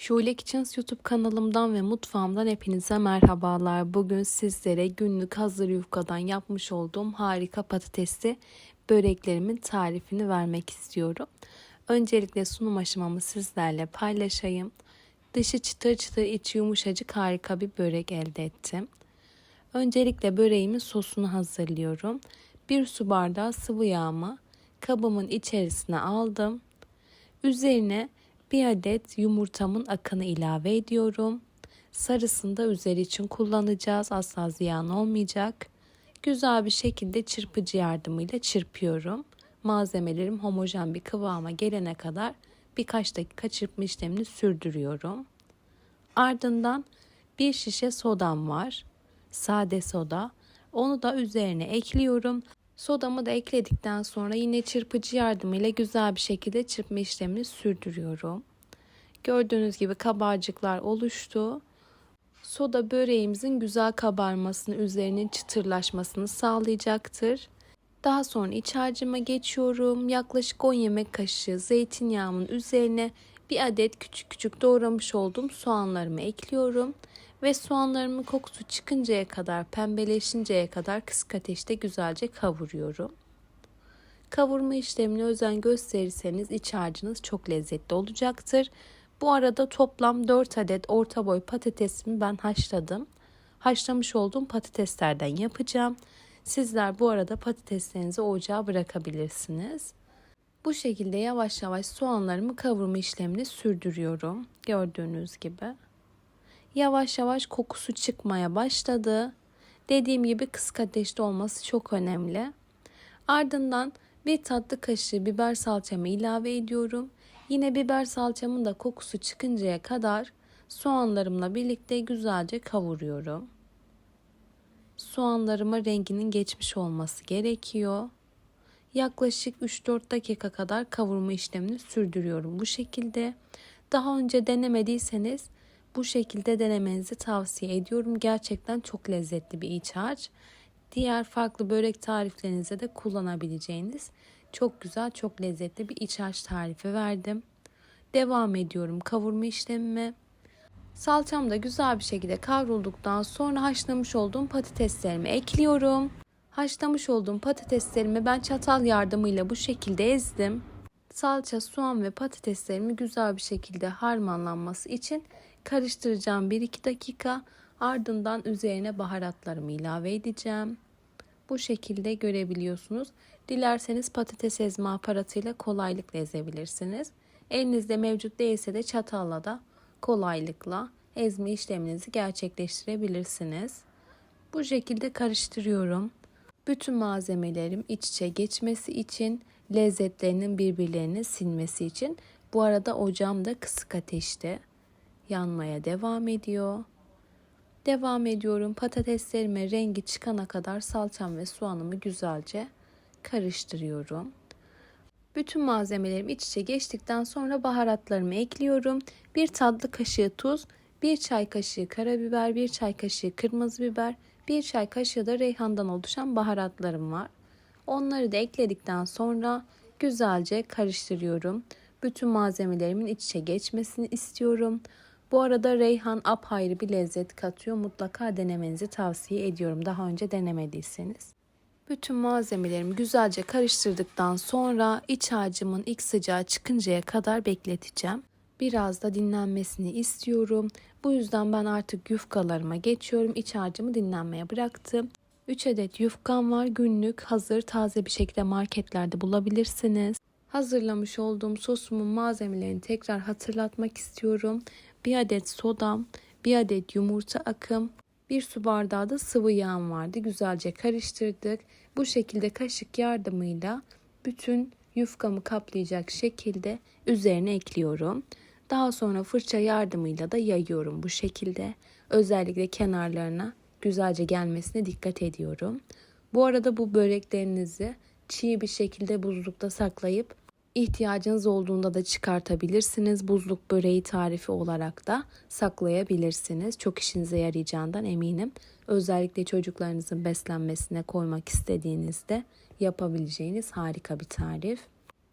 Şule Kitchens YouTube kanalımdan ve mutfağımdan hepinize merhabalar. Bugün sizlere günlük hazır yufkadan yapmış olduğum harika patatesli böreklerimin tarifini vermek istiyorum. Öncelikle sunum aşamamı sizlerle paylaşayım. Dışı çıtır çıtır içi yumuşacık harika bir börek elde ettim. Öncelikle böreğimin sosunu hazırlıyorum. Bir su bardağı sıvı yağımı kabımın içerisine aldım. Üzerine bir adet yumurtamın akını ilave ediyorum. Sarısını da üzeri için kullanacağız. Asla ziyan olmayacak. Güzel bir şekilde çırpıcı yardımıyla çırpıyorum. Malzemelerim homojen bir kıvama gelene kadar birkaç dakika çırpma işlemini sürdürüyorum. Ardından bir şişe sodam var. Sade soda. Onu da üzerine ekliyorum. Sodamı da ekledikten sonra yine çırpıcı yardımıyla güzel bir şekilde çırpma işlemini sürdürüyorum. Gördüğünüz gibi kabarcıklar oluştu. Soda böreğimizin güzel kabarmasını, üzerinin çıtırlaşmasını sağlayacaktır. Daha sonra iç harcıma geçiyorum. Yaklaşık 10 yemek kaşığı zeytinyağımın üzerine bir adet küçük küçük doğramış olduğum soğanlarımı ekliyorum ve soğanlarımın kokusu çıkıncaya kadar, pembeleşinceye kadar kısık ateşte güzelce kavuruyorum. Kavurma işlemine özen gösterirseniz iç harcınız çok lezzetli olacaktır. Bu arada toplam 4 adet orta boy patatesimi ben haşladım. Haşlamış olduğum patateslerden yapacağım. Sizler bu arada patateslerinizi ocağa bırakabilirsiniz. Bu şekilde yavaş yavaş soğanlarımı kavurma işlemini sürdürüyorum. Gördüğünüz gibi. Yavaş yavaş kokusu çıkmaya başladı. Dediğim gibi kısık ateşte olması çok önemli. Ardından bir tatlı kaşığı biber salçamı ilave ediyorum. Yine biber salçamın da kokusu çıkıncaya kadar soğanlarımla birlikte güzelce kavuruyorum. Soğanlarıma renginin geçmiş olması gerekiyor. Yaklaşık 3-4 dakika kadar kavurma işlemini sürdürüyorum bu şekilde. Daha önce denemediyseniz bu şekilde denemenizi tavsiye ediyorum. Gerçekten çok lezzetli bir iç harç. Diğer farklı börek tariflerinizde de kullanabileceğiniz çok güzel, çok lezzetli bir iç harç tarifi verdim. Devam ediyorum kavurma işlemime. Salçam da güzel bir şekilde kavrulduktan sonra haşlamış olduğum patateslerimi ekliyorum. Haşlamış olduğum patateslerimi ben çatal yardımıyla bu şekilde ezdim. Salça, soğan ve patateslerimi güzel bir şekilde harmanlanması için karıştıracağım 1-2 dakika. Ardından üzerine baharatlarımı ilave edeceğim. Bu şekilde görebiliyorsunuz. Dilerseniz patates ezme aparatıyla kolaylıkla ezebilirsiniz. Elinizde mevcut değilse de çatalla da kolaylıkla ezme işleminizi gerçekleştirebilirsiniz. Bu şekilde karıştırıyorum. Bütün malzemelerim iç içe geçmesi için, lezzetlerinin birbirlerini silmesi için. Bu arada ocağım da kısık ateşte yanmaya devam ediyor. Devam ediyorum. Patateslerime rengi çıkana kadar salçam ve soğanımı güzelce karıştırıyorum. Bütün malzemelerim iç içe geçtikten sonra baharatlarımı ekliyorum. Bir tatlı kaşığı tuz, bir çay kaşığı karabiber, bir çay kaşığı kırmızı biber, bir çay kaşığı da reyhandan oluşan baharatlarım var. Onları da ekledikten sonra güzelce karıştırıyorum. Bütün malzemelerimin iç içe geçmesini istiyorum. Bu arada reyhan apayrı bir lezzet katıyor. Mutlaka denemenizi tavsiye ediyorum daha önce denemediyseniz. Bütün malzemelerimi güzelce karıştırdıktan sonra iç harcımın ilk sıcağı çıkıncaya kadar bekleteceğim. Biraz da dinlenmesini istiyorum. Bu yüzden ben artık yufkalarıma geçiyorum. İç harcımı dinlenmeye bıraktım. 3 adet yufkam var. Günlük hazır taze bir şekilde marketlerde bulabilirsiniz. Hazırlamış olduğum sosumun malzemelerini tekrar hatırlatmak istiyorum. Bir adet sodam, bir adet yumurta akım, bir su bardağı da sıvı yağım vardı. Güzelce karıştırdık. Bu şekilde kaşık yardımıyla bütün yufkamı kaplayacak şekilde üzerine ekliyorum. Daha sonra fırça yardımıyla da yayıyorum bu şekilde. Özellikle kenarlarına güzelce gelmesine dikkat ediyorum. Bu arada bu böreklerinizi çiğ bir şekilde buzlukta saklayıp ihtiyacınız olduğunda da çıkartabilirsiniz. Buzluk böreği tarifi olarak da saklayabilirsiniz. Çok işinize yarayacağından eminim. Özellikle çocuklarınızın beslenmesine koymak istediğinizde yapabileceğiniz harika bir tarif.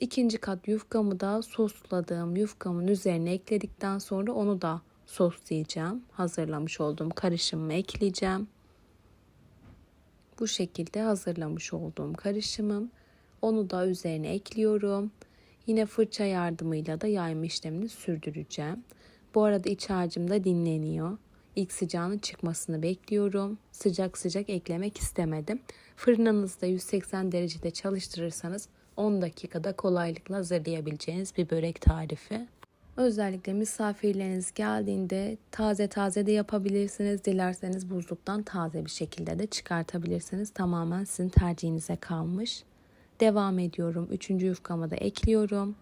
İkinci kat yufkamı da sosladığım yufkamın üzerine ekledikten sonra onu da soslayacağım. Hazırlamış olduğum karışımımı ekleyeceğim. Bu şekilde hazırlamış olduğum karışımım. Onu da üzerine ekliyorum. Yine fırça yardımıyla da yayma işlemini sürdüreceğim. Bu arada iç harcım da dinleniyor. İlk sıcağının çıkmasını bekliyorum. Sıcak sıcak eklemek istemedim. Fırınınızda 180 derecede çalıştırırsanız 10 dakikada kolaylıkla hazırlayabileceğiniz bir börek tarifi. Özellikle misafirleriniz geldiğinde taze taze de yapabilirsiniz. Dilerseniz buzluktan taze bir şekilde de çıkartabilirsiniz. Tamamen sizin tercihinize kalmış. Devam ediyorum. Üçüncü yufkamı da ekliyorum.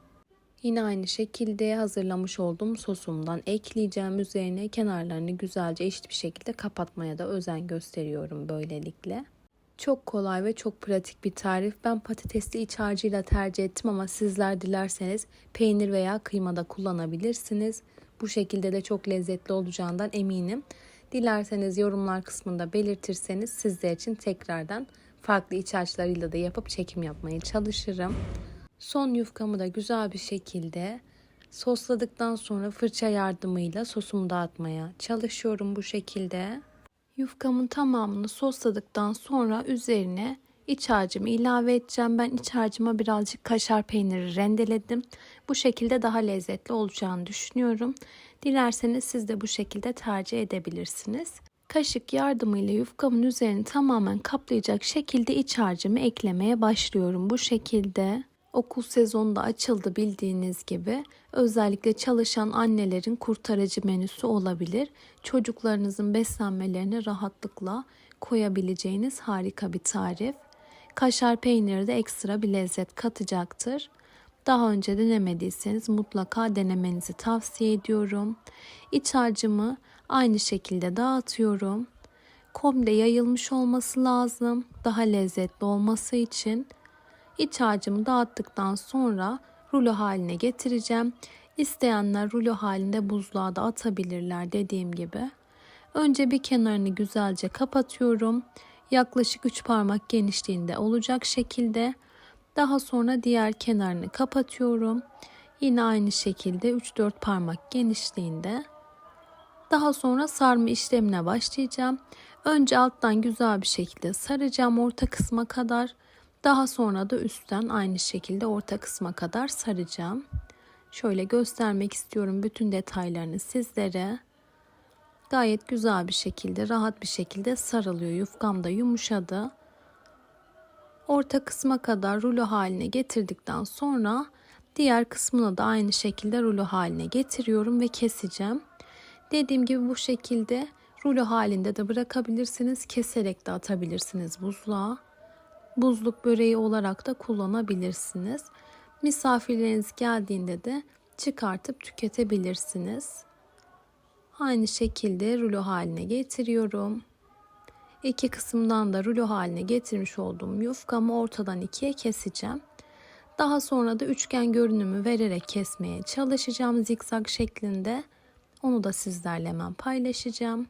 Yine aynı şekilde hazırlamış olduğum sosumdan ekleyeceğim. Üzerine kenarlarını güzelce eşit bir şekilde kapatmaya da özen gösteriyorum böylelikle. Çok kolay ve çok pratik bir tarif. Ben patatesli iç harcıyla tercih ettim ama sizler dilerseniz peynir veya kıyma da kullanabilirsiniz. Bu şekilde de çok lezzetli olacağından eminim. Dilerseniz yorumlar kısmında belirtirseniz sizler için tekrardan farklı iç harçlarıyla da yapıp çekim yapmaya çalışırım. Son yufkamı da güzel bir şekilde sosladıktan sonra fırça yardımıyla sosumu dağıtmaya çalışıyorum bu şekilde. Yufkamın tamamını sosladıktan sonra üzerine iç harcımı ilave edeceğim. Ben iç harcıma birazcık kaşar peyniri rendeledim. Bu şekilde daha lezzetli olacağını düşünüyorum. Dilerseniz siz de bu şekilde tercih edebilirsiniz. Kaşık yardımıyla yufkamın üzerini tamamen kaplayacak şekilde iç harcımı eklemeye başlıyorum bu şekilde. Okul sezonu da açıldı bildiğiniz gibi. Özellikle çalışan annelerin kurtarıcı menüsü olabilir. Çocuklarınızın beslenmelerine rahatlıkla koyabileceğiniz harika bir tarif. Kaşar peyniri de ekstra bir lezzet katacaktır. Daha önce denemediyseniz mutlaka denemenizi tavsiye ediyorum. İç harcımı aynı şekilde dağıtıyorum. Komple yayılmış olması lazım. Daha lezzetli olması için İç harcımı dağıttıktan sonra rulo haline getireceğim. İsteyenler rulo halinde buzluğa da atabilirler dediğim gibi. Önce bir kenarını güzelce kapatıyorum. Yaklaşık 3 parmak genişliğinde olacak şekilde. Daha sonra diğer kenarını kapatıyorum. Yine aynı şekilde 3-4 parmak genişliğinde. Daha sonra sarma işlemine başlayacağım. Önce alttan güzel bir şekilde saracağım orta kısma kadar. Daha sonra da üstten aynı şekilde orta kısma kadar saracağım. Şöyle göstermek istiyorum bütün detaylarını sizlere. Gayet güzel bir şekilde, rahat bir şekilde sarılıyor. Yufkam da yumuşadı. Orta kısma kadar rulo haline getirdikten sonra diğer kısmını da aynı şekilde rulo haline getiriyorum ve keseceğim. Dediğim gibi bu şekilde rulo halinde de bırakabilirsiniz. Keserek de atabilirsiniz buzluğa buzluk böreği olarak da kullanabilirsiniz. Misafirleriniz geldiğinde de çıkartıp tüketebilirsiniz. Aynı şekilde rulo haline getiriyorum. İki kısımdan da rulo haline getirmiş olduğum yufkamı ortadan ikiye keseceğim. Daha sonra da üçgen görünümü vererek kesmeye çalışacağım zikzak şeklinde. Onu da sizlerle hemen paylaşacağım.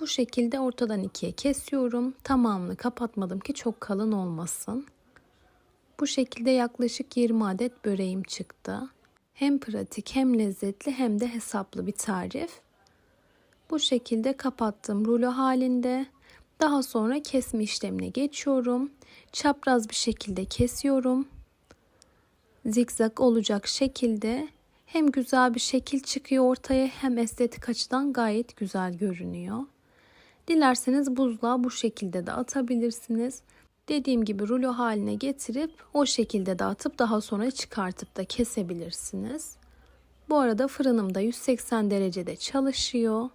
Bu şekilde ortadan ikiye kesiyorum. Tamamını kapatmadım ki çok kalın olmasın. Bu şekilde yaklaşık 20 adet böreğim çıktı. Hem pratik hem lezzetli hem de hesaplı bir tarif. Bu şekilde kapattım rulo halinde. Daha sonra kesme işlemine geçiyorum. Çapraz bir şekilde kesiyorum. Zikzak olacak şekilde hem güzel bir şekil çıkıyor ortaya hem estetik açıdan gayet güzel görünüyor. Dilerseniz buzluğa bu şekilde de atabilirsiniz. Dediğim gibi rulo haline getirip o şekilde de atıp daha sonra çıkartıp da kesebilirsiniz. Bu arada fırınım da 180 derecede çalışıyor.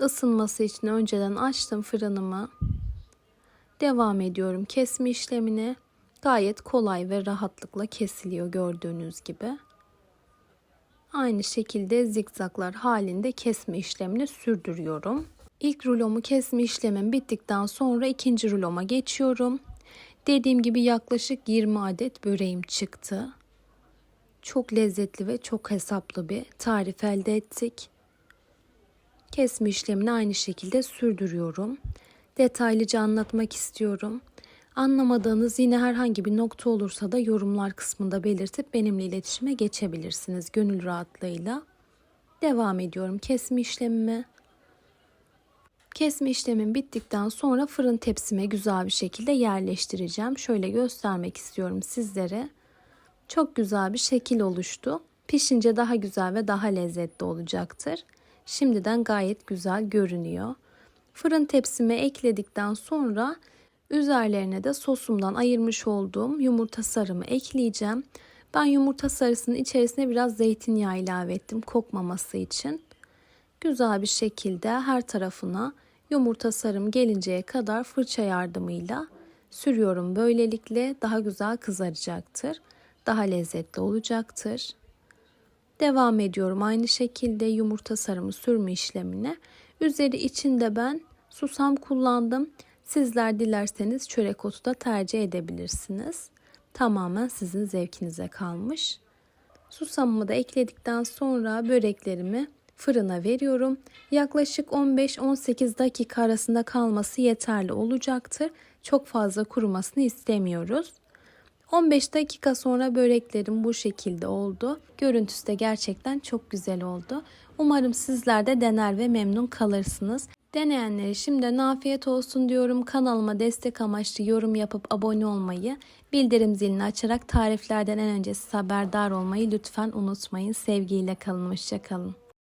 Isınması için önceden açtım fırınımı. Devam ediyorum kesme işlemine. Gayet kolay ve rahatlıkla kesiliyor gördüğünüz gibi. Aynı şekilde zikzaklar halinde kesme işlemini sürdürüyorum. İlk rulomu kesme işlemim bittikten sonra ikinci ruloma geçiyorum. Dediğim gibi yaklaşık 20 adet böreğim çıktı. Çok lezzetli ve çok hesaplı bir tarif elde ettik. Kesme işlemini aynı şekilde sürdürüyorum. Detaylıca anlatmak istiyorum. Anlamadığınız yine herhangi bir nokta olursa da yorumlar kısmında belirtip benimle iletişime geçebilirsiniz gönül rahatlığıyla. Devam ediyorum kesme işlemime. Kesme işlemim bittikten sonra fırın tepsime güzel bir şekilde yerleştireceğim. Şöyle göstermek istiyorum sizlere. Çok güzel bir şekil oluştu. Pişince daha güzel ve daha lezzetli olacaktır. Şimdiden gayet güzel görünüyor. Fırın tepsime ekledikten sonra üzerlerine de sosumdan ayırmış olduğum yumurta sarımı ekleyeceğim. Ben yumurta sarısının içerisine biraz zeytinyağı ilave ettim kokmaması için. Güzel bir şekilde her tarafına yumurta sarım gelinceye kadar fırça yardımıyla sürüyorum. Böylelikle daha güzel kızaracaktır. Daha lezzetli olacaktır. Devam ediyorum aynı şekilde yumurta sarımı sürme işlemine. Üzeri içinde ben susam kullandım. Sizler dilerseniz çörek otu da tercih edebilirsiniz. Tamamen sizin zevkinize kalmış. Susamımı da ekledikten sonra böreklerimi fırına veriyorum. Yaklaşık 15-18 dakika arasında kalması yeterli olacaktır. Çok fazla kurumasını istemiyoruz. 15 dakika sonra böreklerim bu şekilde oldu. Görüntüsü de gerçekten çok güzel oldu. Umarım sizler de dener ve memnun kalırsınız. Deneyenlere şimdiden afiyet olsun diyorum. Kanalıma destek amaçlı yorum yapıp abone olmayı, bildirim zilini açarak tariflerden en önce siz haberdar olmayı lütfen unutmayın. Sevgiyle kalın, hoşçakalın.